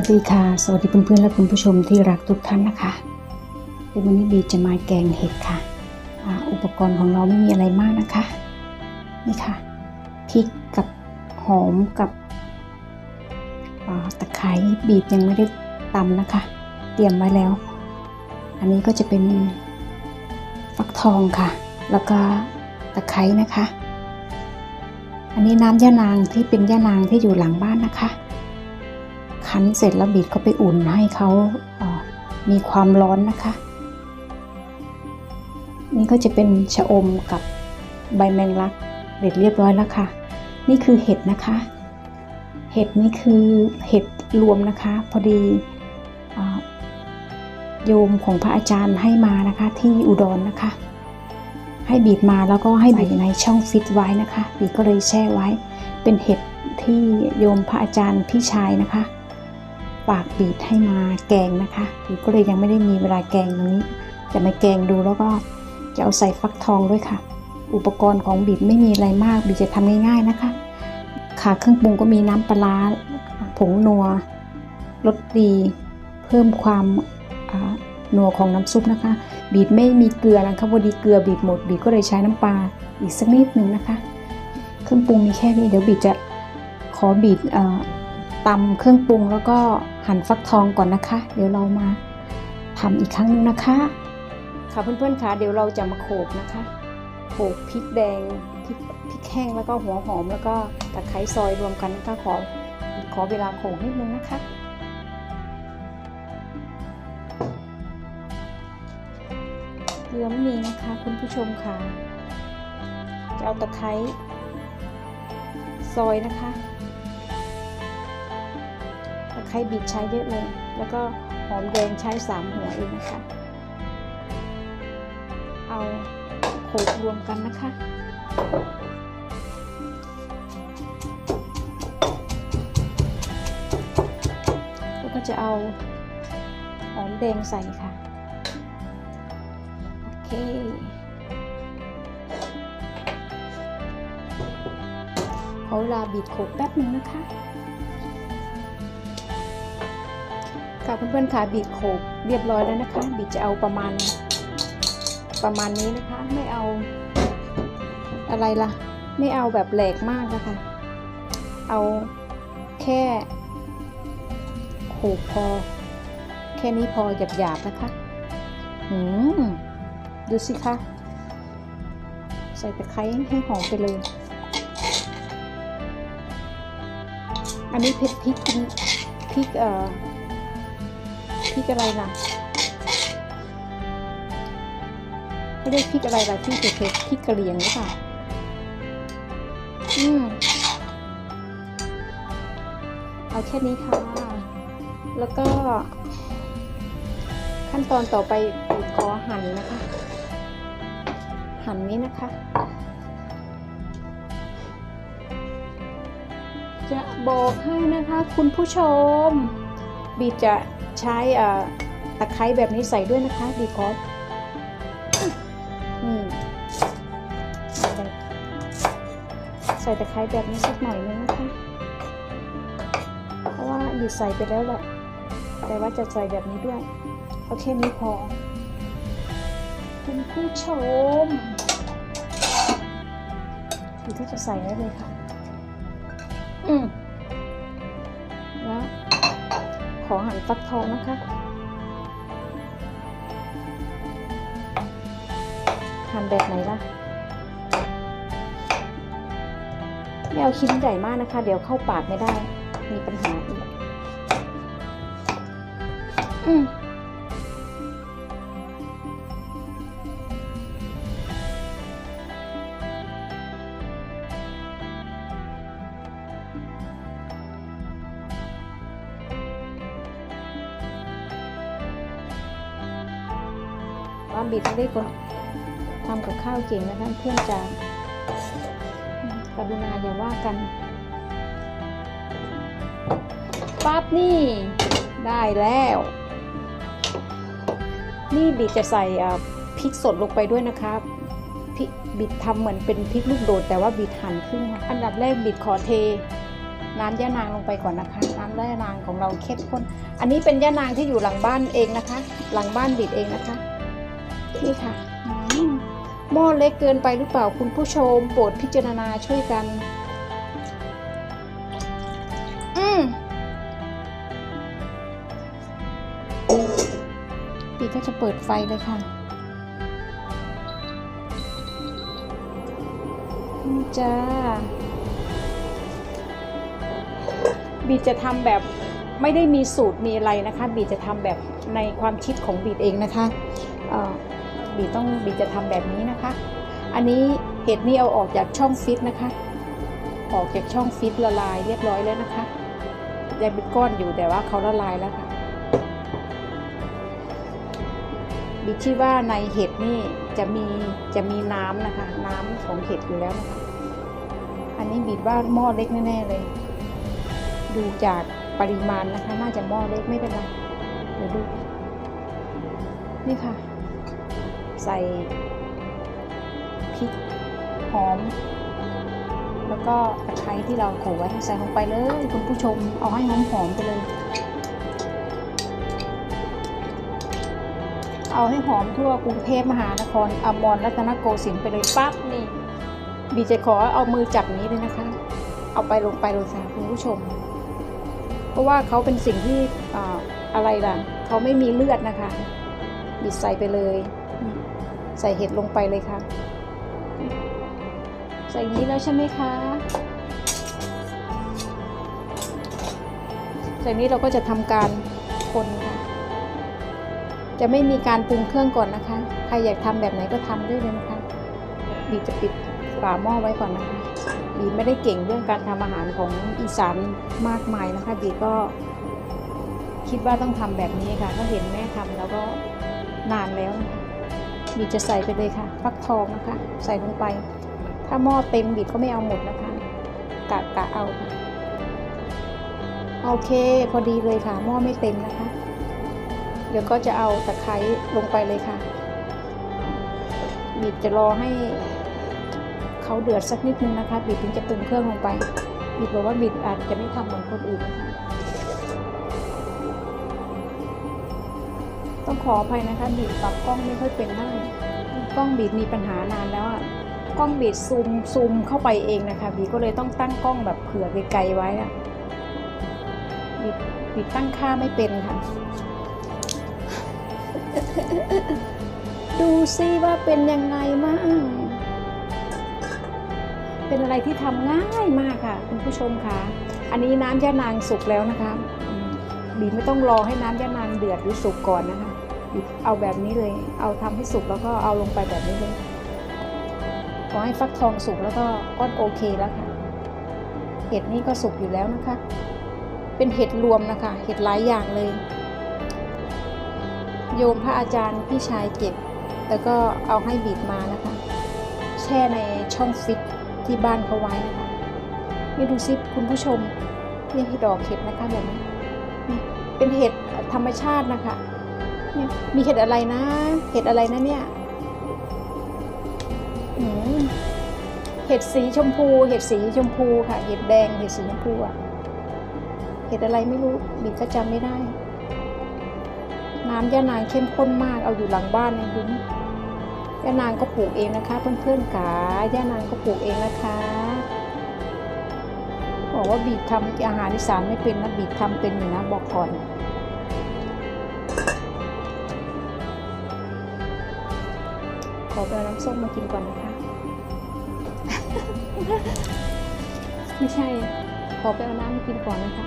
สวัสดีค่ะ สวัสดีเพื่อนๆและคุณผู้ชมที่รักทุกท่านนะคะในวันนี้บีจะมาแกงเห็ดค่ะอุปกรณ์ของเราไม่มีอะไรมากนะคะ นี่ค่ะพริกกับหอมกับตะไคร้บีบยังไม่ได้ตำนะคะ เตรียมไว้แล้ว อันนี้ก็จะเป็นฟักทองค่ะ แล้วก็ตะไคร้นะคะ อันนี้น้ำย่านางที่เป็นย่านางที่อยู่หลังบ้านนะคะ คั้นเสร็จแล้วบีบเข้าไปอุ่นให้เขามีความร้อนนะคะ นี่ก็จะเป็นชะอมกับใบแมงลักเด็ดเรียบร้อยแล้วค่ะ นี่คือเห็ดนะคะ เห็ดนี่คือเห็ดรวมนะคะ พอดีอโยมของพระอาจารย์ให้มานะคะที่อุดรนะคะ ให้บีบมาแล้วก็ให้บีบในช่องฟิตไว้นะคะบีก็เลยแช่ไว้ เป็นเห็ดที่โยมพระอาจารย์พี่ชายนะคะ ฝากบีดให้มาแกงนะคะบีดก็เลยยังไม่ได้มีเวลาแกงตรงนี้ จะมาแกงดูแล้วก็จะเอาใส่ฟักทองด้วยค่ะ อุปกรณ์ของบีดไม่มีอะไรมากบีดจะทำง่ายๆนะคะ ค่ะเครื่องปรุงก็มีน้ำปลาผงนัวรสดีเพิ่มความนัวของน้ำซุปนะคะ บีดไม่มีเกลือนะคะพอดีเกลือบีดหมดบีดก็เลยใช้น้ำปลาอีกสักนิดหนึ่งนะคะ เครื่องปรุงมีแค่นี้เดี๋ยวบีดจะขอบีดตำเครื่องปรุงแล้วก็ หั่นฟักทองก่อนนะคะ เดี๋ยวเรามาทำอีกครั้งหนึงนะคะ ค่ะเพื่อนๆคะเดี๋ยวเราจะมาโขกนะคะโขกพริกแดงพริกพริกแห้งแล้วก็หัวหอมแล้วก็ตะไคร้ซอยรวมกันนะคะขอขอเวลาโขกนิดนึงนะคะเกลือไม่มีนะคะคุณผู้ชมค่ะจะเอาตะไคร้ซอยนะคะ ไคร้บีบใช้เยอะเลย แล้วก็หอมแดงใช้สามหัวเองนะคะ เอาโขลกรวมกันนะคะแล้วก็จะเอาหอมแดงใส่ค่ะ โอเคขอเวลาบีบโขลกแป๊บหนึ่งนะคะ ค่ะเพื่อนๆค่ะบีดโขกเรียบร้อยแล้วนะคะ บีดจะเอาประมาณ ประมาณนี้นะคะ ไม่เอาอะไรล่ะ ไม่เอาแบบแหลกมากนะคะ เอาแค่โขกพอ แค่นี้พอหยาบๆนะคะหืมดูสิคะใส่ตะไคร้ให้หอมไปเลย อันนี้เผ็ดพริกพริกเอ่อ ริกอะไรล่ะไม่ได้พริกอะไรล่ะพริกเผ็ดๆพริกกะเหรี่ยงหรือเปล่าอืมเอาแค่นี้ค่ะ แล้วก็ ขั้นตอนต่อไปปูขอหั่นนะคะ หั่นนี้นะคะ จะบอกให้นะคะคุณผู้ชมบีจะ ใช้ตะไคร้แบบนี้ใส่ด้วยนะคะบีขอนี่ใส่ตะไคร้แบบนี้สักหน่อยนึงนะคะ เพราะว่าบีใส่ไปแล้วแหละ แต่ว่าจะใส่แบบนี้ด้วยโอเคนี้พอ คุณผู้ชมบีก็จะใส่ได้เลยค่ะ อืม ฟักทองนะคะ หั่นแบบไหนล่ะ ไม่เอาชิ้นใหญ่มากนะคะ เดี๋ยวเข้าปากไม่ได้ มีปัญหาอีก อืม ว่าบิดไม่ได้คนทำกับข้าวเก่งนะคะเพื่อนจะกรุณาอย่าว่ากัน ปั๊บนี่ได้แล้ว นี่บิดจะใส่พริกสดลงไปด้วยนะคะพริกบิดทำเหมือนเป็นพริกลูกโดด แต่ว่าบิดหั่นครึ่งอันดับแรกบิดขอเทน้ำย่านางลงไปก่อนนะคะ น้ำย่านางของเราเข้มข้น อันนี้เป็นย่านางที่อยู่หลังบ้านเองนะคะ หลังบ้านบิดเองนะคะ นี่ค่ะหม้อเล็กเกินไปหรือเปล่าคุณผู้ชมโปรดพิจารณาช่วยกัน อืมปีก็จะเปิดไฟเลยค่ะนี่จ้า บีจะทำแบบไม่ได้มีสูตรมีอะไรนะคะ บีจะทำแบบในความคิดของบีเองนะคะอ่อ บีต้องบีจะทำแบบนี้นะคะ อันนี้เห็ดนี่เอาออกจากช่องฟิตนะคะ ออกจากช่องฟิตละลายเรียบร้อยแล้วนะคะยังเป็นก้อนอยู่แต่ว่าเขาละลายแล้วค่ะบีคิดว่าในเห็ดนี่จะมีจะมีน้ำนะคะ น้ำของเห็ดอยู่แล้วนะคะอันนี้บีว่าหม้อเล็กแน่ๆเลย ดูจากปริมาณนะคะ น่าจะหม้อเล็กไม่เป็นไรเดี๋ยวดูนี่ค่ะ ใส่พริกหอม แล้วก็ตะไคร้ที่เราโขไว้ใส่ลงไปเลยคุณผู้ชมเอาให้หอมหอมไปเลย เอาให้หอมทั่วกรุงเทพมหานครอมรรัตนโกสินทร์ไปเลยปั๊บนี่บีจะขอเอามือจับนี้เลยนะคะ เอาไปลงไปเลยค่คุณผู้ชม เพราะว่าเขาเป็นสิ่งที่ออะไรล่ะเขาไม่มีเลือดนะคะบิดใส่ไปเลย ใส่เห็ดลงไปเลยค่ะ ใส่นี้แล้วใช่ไหมคะ ใส่นี้เราก็จะทำการคนค่ะ จะไม่มีการปรุงเครื่องก่อนนะคะ ใครอยากทำแบบไหนก็ทำได้เลยนะคะ บีจะปิดฝาหม้อไว้ก่อนนะคะ บีไม่ได้เก่งเรื่องการทำอาหารของอีสานมากมายนะคะ บีก็คิดว่าต้องทำแบบนี้ค่ะ ก็เห็นแม่ทำแล้วก็นานแล้วนะคะ บีจะใส่ไปเลยค่ะฟักทองนะคะ ใส่ลงไป ถ้าหม้อเต็มบีก็ไม่เอาหมดนะคะกะกะเอาโอเคพอดีเลยค่ะหม้อไม่เต็มนะคะ เดี๋ยวก็จะเอาตะไคร้ลงไปเลยค่ะบีบจะรอให้เขาเดือดสักนิดนึงนะคะบีบถึงจะปรุงเครื่องลงไปบีบบอกว่าบีบอาจจะไม่ทำเหมือนคนอื่นนะคะ ต้องขออภัยนะคะบีบปรับกล้องไม่ค่อยเป็นมากกล้องบีบมีปัญหานานแล้วอะกล้องบีบซูมซูมเข้าไปเองนะคะบีก็เลยต้องตั้งกล้องแบบเผื่อไกลๆไว้อะบีบบีบตั้งค่าไม่เป็นค่ะ ดูซิว่าเป็นยังไงบ้างเป็นอะไรที่ทำง่ายมากค่ะ คุณผู้ชมค่ะ อันนี้น้ำย่านางสุกแล้วนะคะบีไม่ต้องรอให้น้ำย่านางเดือดหรือสุกก่อนนะคะ เอาแบบนี้เลย เอาทำให้สุกแล้วก็เอาลงไปแบบนี้เลยขอให้ฟักทองสุกแล้วก็ก็โอเคแล้วค่ะ เห็ดนี่ก็สุกอยู่แล้วนะคะ เป็นเห็ดรวมนะคะ เห็ดหลายอย่างเลย โยมพระอาจารย์พี่ชายเก็บ แล้วก็เอาให้บีบมานะคะ แช่ในช่องฟิตที่บ้านเขาไว้นะคะนี่ดูซิคุณผู้ชมนี่ดอกเห็ดนะคะแบบนี้เป็นเห็ดธรรมชาตินะคะ เนี่ยมีเห็ดอะไรนะ เห็ดอะไรนะเนี่ยเห็ดสีชมพู เห็ดสีชมพูค่ะ เห็ดแดง เห็ดสีชมพูอะเห็ดอะไรไม่รู้บีก็จำไม่ได้ น้ำย่านางเข้มข้นมาก เอาอยู่หลังบ้านเนี่ยยุ้งย่านางก็ปลูกเองนะคะ เพื่อนๆขาย่านางก็ปลูกเองนะคะบอกว่าบีบทำอาหารอีสานไม่เป็นนะบีบทำเป็นอยู่นะบอกก่อนำส้มมากินก่อนนะคะ ไม่ใช่ ขอไปเอาน้ำมากินก่อนนะคะ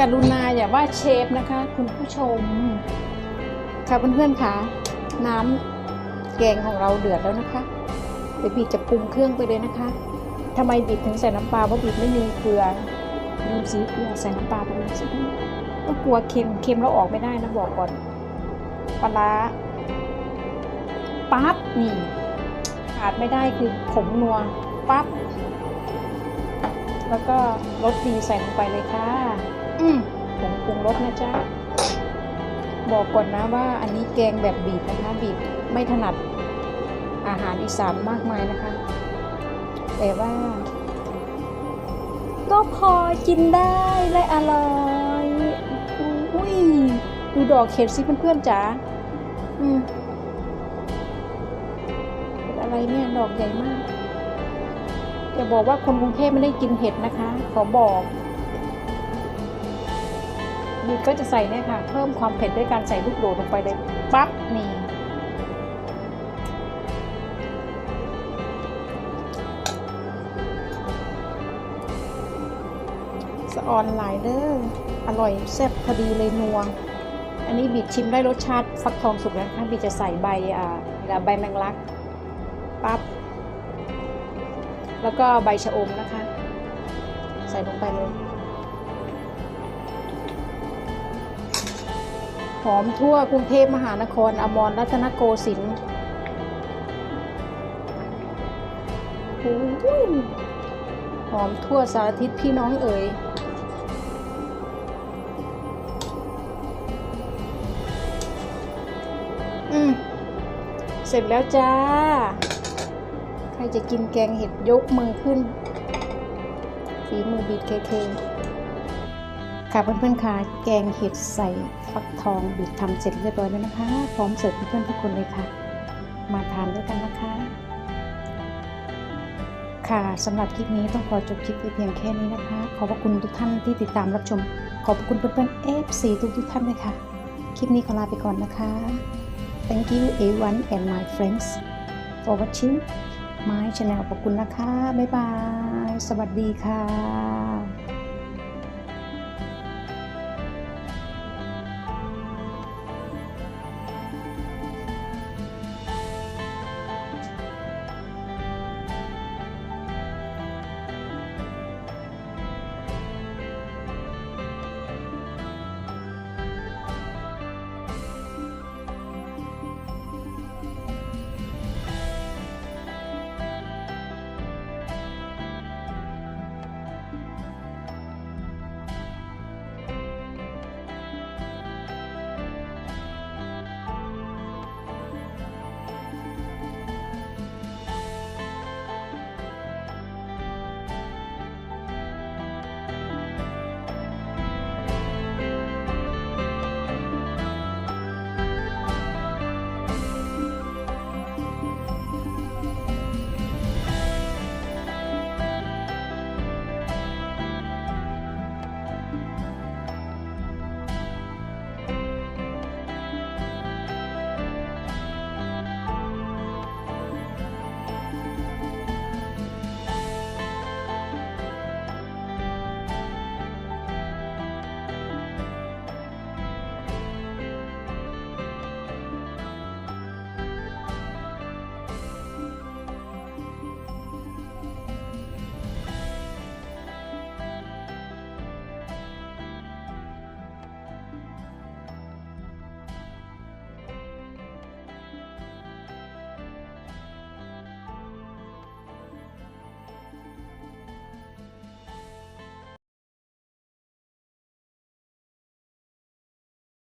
กรุณาอย่าว่าเชฟนะคะ คุณผู้ชม ค่ะเพื่อนๆค่ะน้ำ แกงของเราเดือดแล้วนะคะเดี๋ยวบีบจะปรุงเครื่องไปเลยนะคะทำไมบีบถึงใส่น้ำปลาเพราะบีบไม่มีเกลือดูสีเกลือใส่น้ำปลาไปเลยสิก็กลัวเค็มเค็มแล้วออกไม่ได้นะบอกก่อนปลาร้าปั๊บนี่ขาดไม่ได้คือผงนัวปั๊บแล้วก็รสดีใส่ลงไปเลยค่ะ อืมผงปรุงรสนะจ๊ะบอกก่อนนะว่าอันนี้แกงแบบบีบนะคะบีบ ไม่ถนัดอาหารอีสานมากมายนะคะ แต่ว่า ก็พอกินได้และอร่อยอุ้ยดูดอกเข็ดสิเพื่อนๆจ๋าอืมเป็นอะไรเนี่ยดอกใหญ่มากจะบอกว่าคนกรุงเทพไม่ได้กินเห็ดนะคะ ขอบอกนี่ก็จะใส่เนี่ยค่ะ เพิ่มความเผ็ดด้วยการใส่ลูกโดดลงไปเลยปั๊บนี่ ออนหลายเด้ออร่อยแซ่บพอดีเลยนัวอันนี้บีชิมได้รสชาติฟักทองสุกแล้วนะคะบีจะใส่ใบอ่าใบแมงลักปั๊บแล้วก็ใบชะอมนะคะ ใส่ลงไปเลยหอมทั่วกรุงเทพมหานคร อมรรัตนโกสินทร์หอมทั่วสารทิศพี่น้องเอ๋ย เสร็จแล้วจ้า ใครจะกินแกงเห็ดยกมือขึ้นฝีมือบีดเคเคค่ะเพื่อนๆค่ะแกงเห็ดใส่ฟักทองบีบทำเสร็จเรียบร้อยแล้วนะคะ พร้อมเสิร์ฟเพื่อนๆทุกคนเลยค่ะ มาทานด้วยกันนะคะ ค่ะสำหรับคลิปนี้ต้องขอจบคลิปไว้เพียงแค่นี้นะคะ ขอบพระคุณทุกท่านที่ติดตามรับชม ขอบพระคุณเพื่อนๆ FC ทุกทุกๆท่านเลยค่ะ คลิปนี้ขอลาไปก่อนนะคะ Thank you everyone and my friends for watching my channel ขอบคุณนะคะ บ๊ายบาย สวัสดีค่ะ